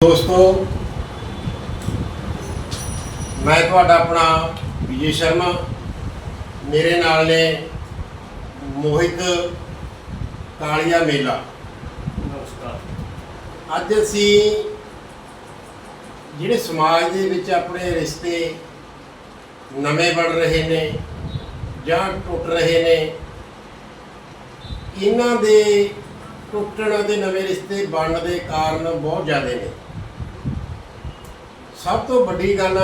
ਦੋਸਤੋ ਮੈਂ ਤੁਹਾਡਾ ਆਪਣਾ ਵਿਜੇ ਸ਼ਰਮਾ ਮੇਰੇ ਨਾਲ ਨੇ ਮੋਹਿਤ ਕਾਲੀਆ ਮੇਲਾ। ਨਮਸਕਾਰ। ਅੱਜ ਅਸੀਂ ਜਿਹੜੇ ਸਮਾਜ ਦੇ ਵਿੱਚ ਆਪਣੇ ਰਿਸ਼ਤੇ ਨਵੇਂ ਬਣ ਰਹੇ ਨੇ ਜਾਂ ਟੁੱਟ ਰਹੇ ਨੇ ਇਹਨਾਂ ਦੇ ਟੁੱਟਣ ਅਤੇ ਨਵੇਂ ਰਿਸ਼ਤੇ ਬਣਨ ਦੇ ਕਾਰਨ ਬਹੁਤ ਜ਼ਿਆਦੇ ਨੇ। ਸਭ ਤੋਂ ਵੱਡੀ ਗੱਲ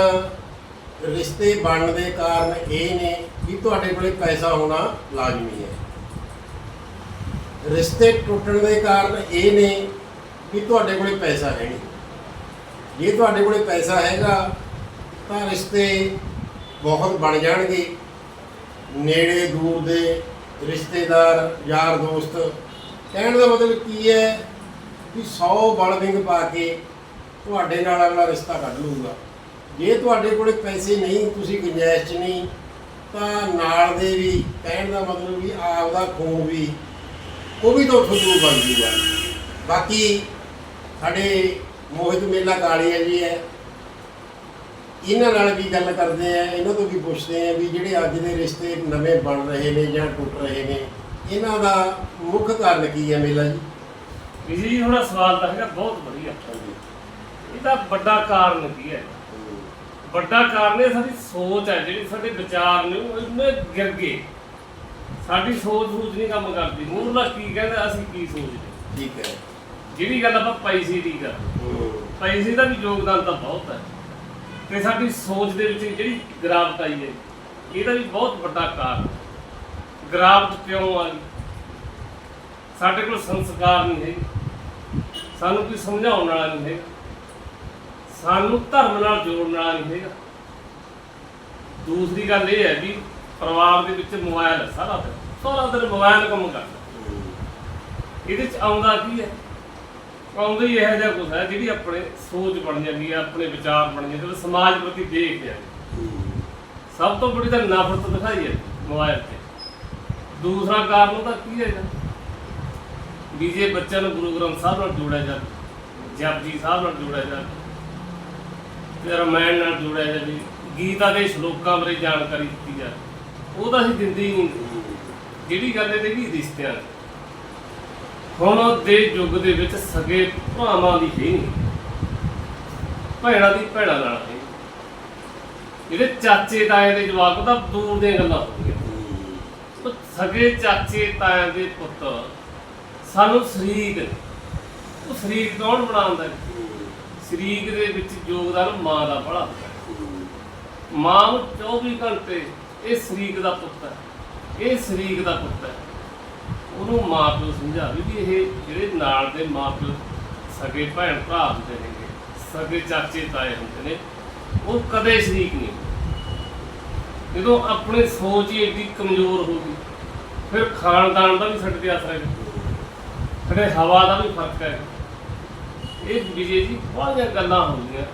ਰਿਸ਼ਤੇ ਬਣਨ ਦੇ ਕਾਰਨ ਇਹ ਨੇ ਕਿ ਤੁਹਾਡੇ ਕੋਲੇ ਪੈਸਾ ਹੋਣਾ ਲਾਜ਼ਮੀ ਹੈ। ਰਿਸ਼ਤੇ ਟੁੱਟਣ ਦੇ ਕਾਰਨ ਇਹ ਨੇ ਕਿ ਤੁਹਾਡੇ ਕੋਲੇ ਪੈਸਾ ਹੈ ਨਹੀਂ। ਜੇ ਤੁਹਾਡੇ ਕੋਲੇ ਪੈਸਾ ਹੈਗਾ, ਤਾਂ ਰਿਸ਼ਤੇ ਬਹੁਤ ਬਣ ਜਾਣਗੇ। ਨੇੜੇ ਦੂਰ ਦੇ ਰਿਸ਼ਤੇਦਾਰ, ਯਾਰ ਦੋਸਤ, ਕਹਿਣ ਦਾ ਮਤਲਬ ਕੀ ਹੈ ਕਿ 100 ਬਲਵਿੰਗ ਪਾ ਕੇ ਤੁਹਾਡੇ ਨਾਲ ਅਗਲਾ ਰਿਸ਼ਤਾ ਕੱਢ ਲੂਗਾ ਜੇ ਤੁਹਾਡੇ ਕੋਲੇ ਪੈਸੇ ਨਹੀਂ, ਤੁਸੀਂ ਗੁੰਜਾਇਸ਼ 'ਚ ਨਹੀਂ, ਤਾਂ ਨਾਲ ਦੇ ਵੀ ਕਹਿਣ ਦਾ ਮਤਲਬ ਵੀ ਆਪਦਾ ਖੂਨ ਵੀ, ਉਹ ਵੀ ਤਾਂ ਉੱਥੋਂ ਦੂਰ ਬਣ ਜੂਗਾ। ਬਾਕੀ ਸਾਡੇ ਮੋਹਿਤ ਮੇਲਾ ਕਾਲੀਆ ਜੀ ਹੈ ਇਹਨਾਂ ਨਾਲ ਵੀ ਗੱਲ ਕਰਦੇ ਆ, ਇਹਨਾਂ ਤੋਂ ਵੀ ਪੁੱਛਦੇ ਆ ਵੀ ਜਿਹੜੇ ਅੱਜ ਦੇ ਰਿਸ਼ਤੇ ਨਵੇਂ ਬਣ ਰਹੇ ਨੇ ਜਾਂ ਟੁੱਟ ਰਹੇ ਨੇ, ਇਹਨਾਂ ਦਾ ਮੁੱਖ ਕਾਰਨ ਕੀ ਹੈ ਮੇਲਾ ਜੀ? ਵਿਜੀ ਜੀ ਤੁਹਾਡਾ ਸਵਾਲ ਤਾਂ ਹੈਗਾ, ਬਹੁਤ ਵਧੀਆ। ਇਹਦਾ ਵੱਡਾ ਕਾਰਨ ਕੀ ਹੈ? ਵੱਡਾ ਕਾਰਨ ਇਹ ਸਾਡੀ ਸੋਚ ਹੈ ਜਿਹੜੀ ਸਾਡੇ ਵਿਚਾਰ ਨੇ ਉਹ ਇਹਨੇ ਗਿਰ ਗਏ। ਸਾਡੀ ਸੋਚ ਸੂਝ ਨਹੀਂ ਕੰਮ ਕਰਦੀ। ਮੂਹਰਲਾ ਕੀ ਕਹਿੰਦਾ ਅਸੀਂ ਕੀ ਸੋਚਦੇ? ਠੀਕ ਹੈ। ਜਿਹੜੀ ਗੱਲ ਆਪਾਂ ਪੈਸੇ ਦੀ ਕਰਦੇ ਪੈਸੇ ਦਾ ਵੀ ਯੋਗਦਾਨ ਤਾਂ ਬਹੁਤ ਹੈ। ਤੇ ਸਾਡੀ ਸੋਚ ਦੇ ਵਿੱਚ ਜਿਹੜੀ ਗਿਰਾਵਟ ਆਈ ਹੈ ਇਹਦਾ ਵੀ ਬਹੁਤ ਵੱਡਾ ਕਾਰਨ ਗਿਰਾਵਟ ਕਿਉਂ ਆ ਗਈ ਸਾਡੇ ਕੋਲ ਸੰਸਕਾਰ ਨਹੀਂ ਹੈ। ਸਾਨੂੰ ਕੋਈ ਸਮਝਾਉਣ ਵਾਲਾ ਨਹੀਂ ਹੈ। ਸਾਨੂੰ ਧਰਮ ਨਾਲ ਜੋੜਨ ਵਾਲਾ ਨਹੀਂ ਹੈਗਾ। ਦੂਸਰੀ ਗੱਲ ਇਹ ਹੈ ਵੀ ਪਰਿਵਾਰ ਦੇ ਵਿੱਚ ਮੋਬਾਈਲ ਹੈ ਸਾਰਾ ਦਿਨ। ਸਾਰਾ ਦਿਨ ਮੋਬਾਈਲ ਕੰਮ ਕਰਦਾ। ਇਹਦੇ ਚ ਆਉਂਦਾ ਕੀ ਹੈ? ਆਉਂਦਾ ਹੀ ਇਹੋ ਜਿਹਾ ਕੁਝ ਹੈ ਜਿਹੜੀ ਆਪਣੇ ਸੋਚ ਬਣ ਜਾਂਦੀ ਹੈ, ਆਪਣੇ ਵਿਚਾਰ ਬਣ ਜਾਂਦੇ ਨੇ, ਸਮਾਜ ਪ੍ਰਤੀ ਦੇਖ ਹੈ ਸਭ ਤੋਂ ਬੜੀ ਤਾਂ ਨਫ਼ਰਤ ਦਿਖਾਈ ਹੈ ਮੋਬਾਈਲ ਤੇ। ਦੂਸਰਾ ਕਾਰਨ ਉਹਦਾ ਕੀ ਹੈਗਾ? ਵੀ ਜੇ ਬੱਚਿਆਂ ਨੂੰ ਗੁਰੂ ਗ੍ਰੰਥ ਸਾਹਿਬ ਨਾਲ ਜੋੜਿਆ ਜਾਵੇ, ਜਪਜੀ ਸਾਹਿਬ ਨਾਲ ਜੋੜਿਆ ਜਾਵੇ ਰਾਮਾਇਣ ਨਾਲ ਜੋੜਿਆ ਜਾਵੇ ਗੀਤਾ ਦੇ ਸ਼ਲੋਕਾਂ ਬਾਰੇ ਜਾਣਕਾਰੀ ਦਿੱਤੀ ਜਾਵੇ। ਉਹ ਤਾਂ ਅਸੀਂ ਦਿੰਦੇ ਹੀ ਨਹੀਂ। ਜਿਹੜੀ ਗੱਲ ਇਹਦੇ ਵੀ ਰਿਸ਼ਤਿਆਂ ਹੁਣ ਦੇ ਯੁੱਗ ਦੇ ਵਿੱਚ ਸਗੇ ਭਰਾਵਾਂ ਦੀ ਹੀ ਨਹੀਂ। ਭੈਣਾਂ ਦੀ ਭੈਣਾਂ ਨਾਲ ਹੈ। ਜਿਹੜੇ ਚਾਚੇ ਤਾਏ ਦੇ ਜਵਾਕ ਤਾਂ ਦੂਰ ਦੀਆਂ ਗੱਲਾਂ ਹੋ ਗਈਆਂ। ਸਗੇ ਚਾਚੇ ਤਾਇਆਂ ਦੇ ਪੁੱਤ, ਸਾਨੂੰ ਸਰੀਰ ਉਹ ਸਰੀਰ ਕੌਣ ਬਣਾਉਂਦਾ ਹੈ? ਸ਼ਰੀਕ ਦੇ ਵਿੱਚ ਯੋਗਦਾਨ ਮਾਂ ਦਾ ਬੜਾ ਹੁੰਦਾ ਮਾਂ ਨੂੰ 24 ਘੰਟੇ ਇਹ ਸ਼ਰੀਕ ਦਾ ਪੁੱਤ ਹੈ। ਇਹ ਸ਼ਰੀਕ ਦਾ ਪੁੱਤ ਹੈ। ਉਹਨੂੰ ਮਾਂ ਪਿਓ ਸਮਝਾਵੇ ਵੀ ਇਹ ਜਿਹੜੇ ਨਾਲ ਦੇ ਮਾਂ ਪਿਓ ਸਗੇ ਭੈਣ ਭਰਾ ਹੁੰਦੇ ਨੇਗੇ, ਸਗੇ ਚਾਚੇ ਤਾਏ ਹੁੰਦੇ ਨੇ, ਉਹ ਕਦੇ ਸ਼ਰੀਕ ਨਹੀਂ ਹੁੰਦੇ। ਜਦੋਂ ਆਪਣੀ ਸੋਚ ਹੀ ਏਡੀ ਕਮਜ਼ੋਰ ਹੋ ਗਈ, ਫਿਰ ਖਾਨਦਾਨ ਦਾ ਵੀ ਸਾਡੇ ਤੇ ਅਸਰ ਹੈ। ਸਾਡੇ ਹਵਾ ਦਾ ਵੀ ਫ਼ਰਕ ਹੈ। ਇਹ ਵਿਜੇ ਜੀ ਬਹੁਤੀਆਂ ਗੱਲਾਂ ਹੁੰਦੀਆਂ,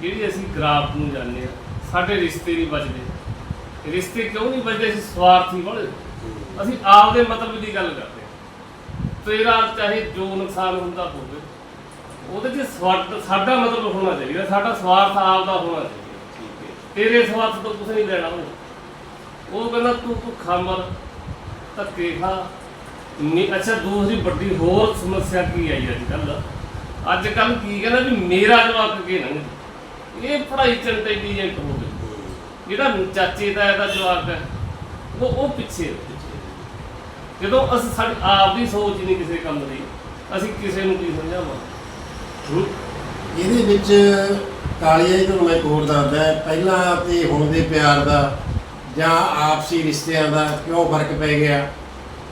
ਜਿਹੜੀ ਅਸੀਂ ਗ੍ਰਾਫ ਨੂੰ ਜਾਣਦੇ ਆ ਸਾਡੇ ਰਿਸ਼ਤੇ ਨਹੀਂ ਬਚਦੇ। ਰਿਸ਼ਤੇ ਕਿਉਂ ਨਹੀਂ ਬਚਦੇ? ਅਸੀਂ ਸਵਾਰਥੀ ਬਣੇ ਅਸੀਂ ਆਪਦੇ ਮਤਲਬ ਦੀ ਗੱਲ ਕਰਦੇ ਹਾਂ। ਤੇਰਾ ਚਾਹੇ ਜੋ ਨੁਕਸਾਨ ਹੁੰਦਾ ਹੋਵੇ, ਉਹਦੇ 'ਚ ਸਵਾਰਥ, ਸਾਡਾ ਮਤਲਬ ਹੋਣਾ ਚਾਹੀਦਾ, ਸਾਡਾ ਸਵਾਰਥ ਆਪਦਾ ਹੋਣਾ ਚਾਹੀਦਾ। ਤੇਰੇ ਸਵਾਰਥ ਤੋਂ ਕੁਝ ਨਹੀਂ ਲੈਣਾ ਉਹਨੇ ਉਹ ਕਹਿੰਦਾ, ਤੂੰ ਭੁੱਖਾ ਮਰ ਧੱਕੇ ਖਾ। ਨੀ, ਅੱਛਾ ਦੂਸਰੀ ਵੱਡੀ ਹੋਰ ਸਮੱਸਿਆ ਕੀ ਆਈ ਅੱਜ ਕੱਲ੍ਹ? ਅੱਜ ਕੱਲ ਕੀ ਕਹਿੰਦਾ ਵੀ ਮੇਰਾ ਜਵਾਬ ਅੱਗੇ ਨਾ ਇਹ ਪੜ੍ਹਾਈ ਚ ਇੰਟੈਲੀਜੈਂਟ ਹੋ। ਗਿਆ ਜਿਹੜਾ ਚਾਚੇ ਦਾ ਇਹਦਾ ਜਵਾਬ ਹੈ, ਉਹ ਉਹ ਪਿੱਛੇ ਜਦੋਂ ਅਸੀਂ ਸਾਡੀ ਆਪ ਦੀ ਸੋਚ ਨਹੀਂ ਕਿਸੇ ਕੰਮ ਦੀ, ਅਸੀਂ ਕਿਸੇ ਨੂੰ ਕੀ ਸਮਝਾਵਾਂ? ਇਹਦੇ ਵਿੱਚ ਕਾਲੀਆ ਜੀ ਤੁਹਾਨੂੰ ਮੈਂ ਇੱਕ ਦੱਸਦਾ ਪਹਿਲਾਂ ਤੇ ਹੁਣ ਦੇ ਪਿਆਰ ਦਾ ਜਾਂ ਆਪਸੀ ਰਿਸ਼ਤਿਆਂ ਦਾ ਕਿਉਂ ਫ਼ਰਕ ਪੈ ਗਿਆ?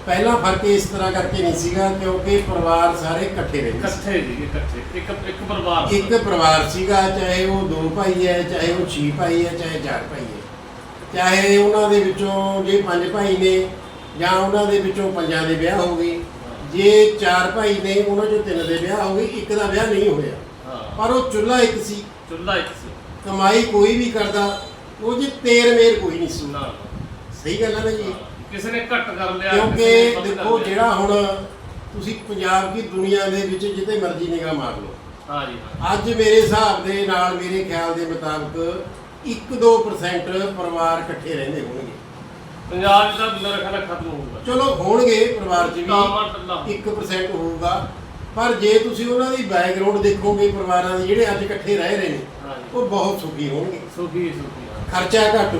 ਪਹਿਲਾਂ ਫ਼ਰਕ ਇਸ ਤਰ੍ਹਾਂ ਕਰਕੇ ਨਹੀਂ ਸੀਗਾ ਕਿਉਂਕਿ ਪਰਿਵਾਰ ਸਾਰੇ ਇਕੱਠੇ ਰਹਿੰਦੇ ਸੀ ਇਕੱਠੇ ਜੀ ਇਕੱਠੇ। ਇੱਕ ਇੱਕ ਪਰਿਵਾਰ। ਇੱਕ ਪਰਿਵਾਰ ਸੀਗਾ ਚਾਹੇ ਉਹ ਦੋ ਭਾਈ ਹੈ ਚਾਹੇ ਉਹ ਛੇ ਭਾਈ ਹੈ ਚਾਹੇ ਚਾਰ ਭਾਈ ਹੈ। ਚਾਹੇ ਉਹਨਾਂ ਦੇ ਵਿੱਚੋਂ ਜੇ ਪੰਜ ਭਾਈ ਨੇ ਜਾਂ ਉਹਨਾਂ ਦੇ ਵਿੱਚੋਂ ਪੰਜਾਂ ਦੇ ਵਿਆਹ ਹੋ ਗਏ। ਜੇ ਚਾਰ ਭਾਈ ਨੇ ਉਹਨਾਂ ਚੋਂ ਤਿੰਨ ਦੇ ਵਿਆਹ ਹੋ ਗਏ ਇੱਕ ਦਾ ਵਿਆਹ ਨਹੀਂ ਹੋਇਆ। ਹਾਂ। ਪਰ ਉਹ ਚੁੱਲ੍ਹਾ ਇੱਕ ਸੀ। ਚੁੱਲ੍ਹਾ ਇੱਕ ਸੀ। ਕਮਾਈ ਕੋਈ ਵੀ ਕਰਦਾ ਉਹ ਜੇ ਤੇਰ ਮੇਰ ਕੋਈ ਨਹੀਂ ਸੀ। ਨਾ। ਸਹੀ ਗੱਲ ਹੈ ਨਾ ਜੀ। ਕਿਸੇ ਨੇ ਘੱਟ ਕਰ ਲਿਆ ਕਿਉਂਕਿ ਕਿਸੇ ਨੇ ਵੱਧ ਕਰ ਦੇਖੋ ਲਿਆ। ਜਿਹੜਾ ਹੁਣ ਤੁਸੀਂ ਪੰਜਾਬ ਦੀ ਦੁਨੀਆ ਦੇ ਵਿੱਚ ਜਿੱਤੇ ਮਰਜ਼ੀ ਨਿਗਾਹ ਮਾਰ ਲਓ। ਹਾਂ ਜੀ ਹਾਂ। ਅੱਜ ਮੇਰੇ ਹਿਸਾਬ ਦੇ ਨਾਲ ਮੇਰੇ ਖਿਆਲ ਦੇ ਮੁਤਾਬਕ 1-2% ਪਰਿਵਾਰ ਇਕੱਠੇ ਰਹਿੰਦੇ ਹੋਣਗੇ। ਪੰਜਾਬ ਤਾਂ ਮੇਰਾ ਖਿਆਲ ਹੈ ਖਤਮ ਹੋਊਗਾ। ਚਲੋ ਹੋਣਗੇ ਪਰਿਵਾਰ 'ਚ ਵੀ ਟੱਲਾ 1% ਹੋਊਗਾ। ਪਰ ਜੇ ਤੁਸੀਂ ਉਹਨਾਂ ਦੀ ਬੈਕਗ੍ਰਾਉਂਡ ਦੇਖੋਗੇ ਪਰਿਵਾਰਾਂ ਦੇ ਜਿਹੜੇ ਅੱਜ ਇਕੱਠੇ ਰਹਿ ਰਹੇ ਨੇ ਹਾਂ ਜੀ। ਉਹ ਬਹੁਤ ਸੁਖੀ ਹੋਣਗੇ। ਸੁਖੀ ਸੁਖੀ। ਖਰਚਾ ਘੱਟ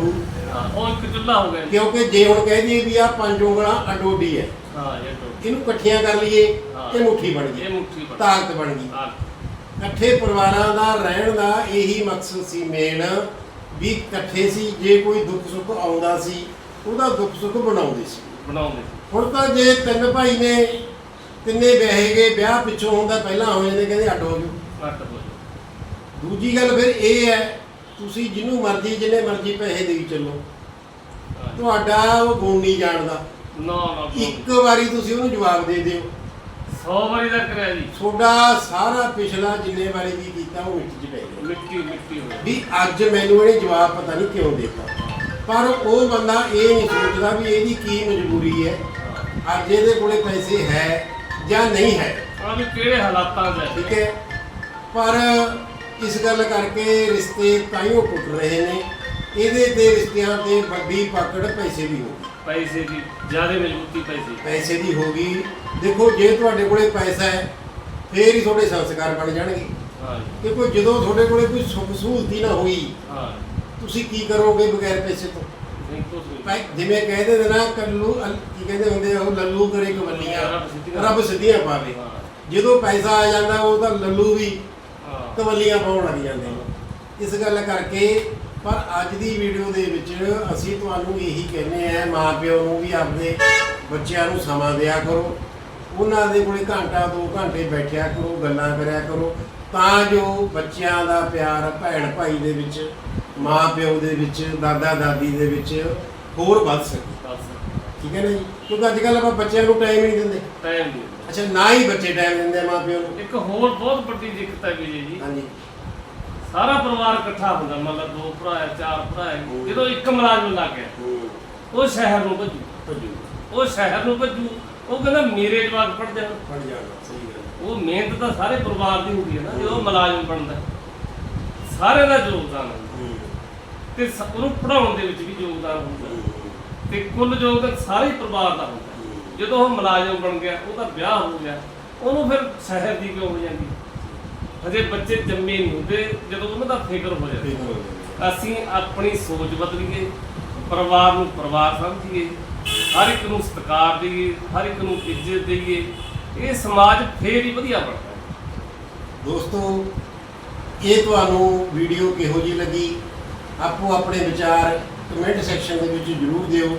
ਹਾਂ ਉਹ ਇੱਕ ਹੋ ਗਿਆ। ਕਿਉਂਕਿ ਜੇ ਹੁਣ ਕਹਿ ਦਈਏ ਵੀ ਆ ਪੰਜ ਉਂਗਲਾਂ ਅਡੋਡੀ ਹੈ ਹਾਂ ਇਹ ਇਹਨੂੰ ਇਕੱਠੀਆਂ ਕਰ ਲਈਏ ਹਾਂ। ਇਹ ਮੁੱਠੀ ਬਣ ਇਹ ਗਈ ਮੁੱਠੀ ਬਣ ਤਾਕਤ ਬਣ ਗਈ। ਹਾਂ ਇਕੱਠੇ ਪਰਿਵਾਰਾਂ ਦਾ ਰਹਿਣ ਦਾ ਇਹੀ ਮਕਸਦ ਸੀ ਮੇਨ ਵੀ ਇਕੱਠੇ ਸੀ ਜੇ ਕੋਈ ਦੁੱਖ ਸੁੱਖ ਆਉਂਦਾ ਸੀ ਉਹਦਾ ਦੁੱਖ ਸੁੱਖ ਬਣਾਉਂਦੇ ਸੀ। ਬਣਾਉਂਦੇ ਹੁਣ ਤਾਂ ਜੇ ਤਿੰਨ ਭਾਈ ਨੇ ਤਿੰਨੇ ਵਿਆਹੇ ਗਏ ਵਿਆਹ ਪਿੱਛੋਂ ਹੁੰਦਾ ਪਹਿਲਾਂ ਹੋ ਜਾਂਦੇ ਕਹਿੰਦੇ ਅੱਡ ਹੋ ਜਾਓ ਘੱਟ ਹੋ ਜਾਓ। ਦੂਜੀ ਗੱਲ ਫਿਰ ਇਹ ਹੈ ਤੁਸੀਂ ਜਿਹਨੂੰ ਮਰਜ਼ੀ ਜਿੰਨੇ ਮਰਜ਼ੀ ਪੈਸੇ ਦੇਈ ਚੱਲੋ। ਤੁਹਾਡਾ ਉਹ ਗੁਣ ਨਹੀਂ ਜਾਣਦਾ। ਨਾ ਨਾ ਕੋਈ। ਇੱਕ ਵਾਰੀ ਤੁਸੀਂ ਉਹਨੂੰ ਜਵਾਬ ਦੇ ਦਿਓ। 100 ਵਾਰੀ ਦਾ ਕਰਿਆ ਜੀ। ਤੁਹਾਡਾ ਸਾਰਾ ਪਿਛਲਾ ਜਿੰਨੇ ਵਾਰੀ ਵੀ ਕੀਤਾ ਉਹ ਮਿੱਟੀ 'ਚ ਪੈ ਗਿਆ। ਮਿੱਟੀ ਮਿੱਟੀ ਹੋ ਗਈ। ਵੀ ਅੱਜ ਮੈਨੂੰ ਇਹਨੇ ਜਵਾਬ ਪਤਾ ਨਹੀਂ ਕਿਉਂ ਦਿੱਤਾ। ਪਰ ਉਹ ਬੰਦਾ ਇਹ ਨਹੀਂ ਸੋਚਦਾ ਵੀ ਇਹਦੀ ਕੀ ਮਜਬੂਰੀ ਹੈ। ਅੱਜ ਇਹਦੇ ਕੋਲੇ ਪੈਸੇ ਹੈ ਜਾਂ ਨਹੀਂ ਹੈ। ਆ ਵੀ ਕਿਹੜੇ ਹਾਲਾਤਾਂ 'ਚ ਹੈ। ਠੀਕ ਹੈ। ਪਰ ਇਸ ਗੱਲ ਕਰਕੇ ਰਿਸ਼ਤੇ ਤਾਈਓ ਟੁੱਟ ਰਹੇ ਨੇ। ਇਹਦੇ ਤੇ ਰਿਸ਼ਤਿਆਂ ਤੇ ਵੱਡੀ ਪਕੜ ਪੈਸੇ ਦੀ ਹੋ ਗਈ। ਪੈਸੇ ਦੀ ਜ਼ਿਆਦਾ ਮਜ਼ਬੂਤੀ ਪੈਸੇ ਪੈਸੇ ਦੀ ਹੋ ਗਈ। ਦੇਖੋ ਜੇ ਤੁਹਾਡੇ ਕੋਲੇ ਪੈਸਾ ਹੈ ਫੇਰ ਹੀ ਤੁਹਾਡੇ ਸੰਸਕਾਰ ਬਣ ਜਾਣਗੇ। ਹਾਂ। ਦੇਖੋ ਜਦੋਂ ਤੁਹਾਡੇ ਕੋਲੇ ਕੋਈ ਸੁੱਖ ਸਹੂਲਤ ਹੀ ਨਾ ਹੋਈ ਹਾਂ। ਤੁਸੀਂ ਕੀ ਕਰੋਗੇ ਬਗੈਰ ਪੈਸੇ ਤੋਂ? ਨਹੀਂ ਕੁਛ ਭਾਈ ਜਿਵੇਂ ਕਹਿੰਦੇ ਨੇ ਨਾ ਕੱਲੂ ਅਲ- ਕੀ ਕਹਿੰਦੇ ਹੁੰਦੇ ਆ ਉਹ ਲੱਲੂ ਕਰੇ ਕਵੱਲੀਆਂ ਰੱਬ ਸਿੱਧੀਆਂ- ਪਾਵੇ। ਹਾਂ। ਜਦੋਂ ਪੈਸਾ ਆ ਜਾਂਦਾ ਉਹ ਤਾਂ ਲੱਲੂ ਵੀ ਹਾਂ ਕਵੱਲੀਆਂ ਪਾਉਣ ਲੱਗ ਜਾਂਦੇ ਨੇ। ਇਸ ਗੱਲ ਕਰਕੇ ਪਰ ਅੱਜ ਦੀ ਵੀਡੀਓ ਦੇ ਵਿੱਚ ਅਸੀਂ ਤੁਹਾਨੂੰ ਇਹੀ ਕਹਿੰਦੇ ਆ ਮਾਪਿਓ ਨੂੰ ਵੀ ਆਪਣੇ ਬੱਚਿਆਂ ਨੂੰ ਸਮਾਂ ਦਿਆ ਕਰੋ। ਉਹਨਾਂ ਦੇ ਕੋਲੇ ਘੰਟਾ ਦੋ ਘੰਟੇ ਬੈਠਿਆ ਕਰੋ ਗੱਲਾਂ ਕਰਿਆ ਕਰੋ। ਤਾਂ ਜੋ ਬੱਚਿਆਂ ਦਾ ਪਿਆਰ ਭੈਣ ਭਾਈ ਦੇ ਵਿੱਚ ਮਾਪਿਓ ਦੇ ਵਿੱਚ ਦਾਦਾ ਦਾਦੀ ਦੇ ਵਿੱਚ ਹੋਰ ਵੱਧ ਸਕੇ। ਠੀਕ ਹੈ ਨਾ ਜੀ? ਕਿਉਂਕਿ ਅੱਜ ਕੱਲ੍ਹ ਆਪਾਂ ਬੱਚਿਆਂ ਨੂੰ ਟਾਈਮ ਨਹੀਂ ਦਿੰਦੇ। ਟਾਈਮ ਨਹੀਂ ਅੱਛਾ ਨਾ ਹੀ ਬੱਚੇ ਟਾਈਮ ਦਿੰਦੇ ਆ ਮਾਪਿਓ ਨੂੰ। ਇੱਕ ਹੋਰ ਬਹੁਤ ਵੱਡੀ ਦਿੱਕਤ ਹੈ ਵੀ ਜੀ। ਹਾਂਜੀ। ਸਾਰਾ ਪਰਿਵਾਰ ਇਕੱਠਾ ਹੁੰਦਾ ਮਤਲਬ ਦੋ ਭਰਾ ਹੈ ਚਾਰ ਭਰਾ ਹੈ। ਜਦੋਂ ਇੱਕ ਮੁਲਾਜ਼ਮ ਲੱਗ ਗਿਆ ਉਹ ਸ਼ਹਿਰ ਨੂੰ ਭੱਜੂ। ਭੱਜੂ। ਉਹ ਸ਼ਹਿਰ ਨੂੰ ਭੱਜੂ। ਉਹ ਕਹਿੰਦਾ ਮੇਰੇ ਜਵਾਕ ਪੜ ਜਾਣ। ਫੜ ਜਾਣਾ ਸਹੀ ਗੱਲ ਉਹ ਮਿਹਨਤ ਤਾਂ ਸਾਰੇ ਪਰਿਵਾਰ ਦੀ ਹੁੰਦੀ ਹੈ ਨਾ ਜਦੋਂ ਮਲਾਜ਼ਮ ਬਣਦਾ ਸਾਰਿਆਂ ਦਾ ਯੋਗਦਾਨ ਹੁੰਦਾ ਹੂੰ। ਤੇ ਸ- ਉਹਨੂੰ ਪੜਾਉਣ ਦੇ ਵਿੱਚ ਵੀ ਯੋਗਦਾਨ ਹੁੰਦਾ ਤੇ ਕੁੱਲ ਯੋਗਦਾਨ ਸਾਰੇ ਹੀ ਪਰਿਵਾਰ ਦਾ ਹੁੰਦਾ ਜਦੋਂ ਉਹ ਮੁਲਾਜ਼ਮ ਬਣ ਗਿਆ ਉਹਦਾ ਵਿਆਹ ਹੋ ਗਿਆ। ਉਹਨੂੰ ਫਿਰ ਸ਼ਹਿਰ ਦੀ ਕਿਉਂ ਹੋ ਜਾਂਦੀ? ਹਜੇ ਬੱਚੇ ਜੰਮੇ ਨਹੀਂ ਹੁੰਦੇ ਜਦੋਂ ਉਹਨਾਂ ਦਾ ਫਿਕਰ ਹੋ ਜਾਂਦਾ। ਅਸੀਂ ਆਪਣੀ ਸੋਚ ਬਦਲੀਏ ਪਰਿਵਾਰ ਨੂੰ ਪਰਿਵਾਰ ਸਮਝੀਏ ਹਰ ਇੱਕ ਨੂੰ ਸਤਿਕਾਰ ਦੇਈਏ ਹਰ ਇੱਕ ਨੂੰ ਇੱਜ਼ਤ ਦੇਈਏ ਇਹ ਸਮਾਜ ਫੇਰ ਹੀ ਵਧੀਆ ਬਣਦਾ ਦੋਸਤੋ ਇਹ ਤੁਹਾਨੂੰ ਵੀਡੀਓ ਕਿਹੋ ਜੀ ਲੱਗੀ? ਆਪੋ ਆਪਣੇ ਵਿਚਾਰ ਕਮੈਂਟ ਸੈਕਸ਼ਨ ਦੇ ਵਿੱਚ ਜਰੂਰ ਦਿਓ।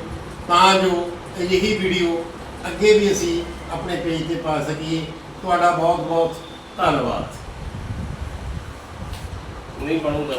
ਤਾਂ ਜੋ ਅਜਿਹੀ ਵੀਡੀਓ ਅੱਗੇ ਵੀ ਅਸੀਂ ਆਪਣੇ ਪੇਜ ਤੇ ਪਾ ਸਕੀਏ। ਤੁਹਾਡਾ ਬਹੁਤ ਬਹੁਤ ਧੰਨਵਾਦ। ਨਹੀਂ ਬਣੂਗਾ।